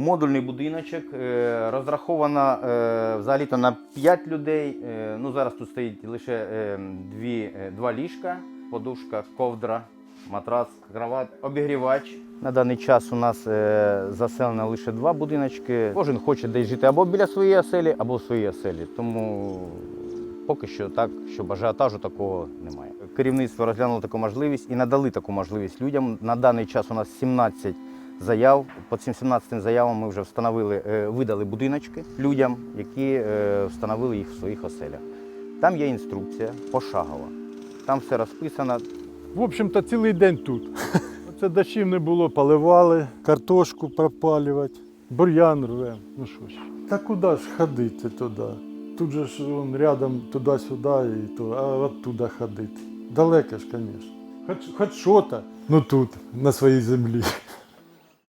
Модульний будиночок е, розраховано е, взагалі-то на 5 людей. Е, Ну, зараз тут стоїть лише дві, два ліжка, подушка, ковдра, матрац, кровать, обігрівач. На даний час у нас заселено лише два будиночки. Кожен хоче десь жити або біля своєї оселі, або в своїй оселі. Тому поки що так, щоб ажіотажу такого немає. Керівництво розглянуло таку можливість і надали таку можливість людям. На даний час у нас 17 заяв. По цим 17 заявам ми вже встановили, е, видали будиночки людям, які е, встановили їх в своїх оселях. Там є інструкція пошагова. Там все розписано. В общем-то, цілий день тут. Оце дощів не було, поливали, картошку пропалювати, бур'ян рвем. Ну що ж. Та куди ж ходити туди? Тут же ж он рядом туди-сюди, і то, а оттуда ходити. Далеко ж, звісно. Хоч, хоч що-то, ну тут, на своїй землі.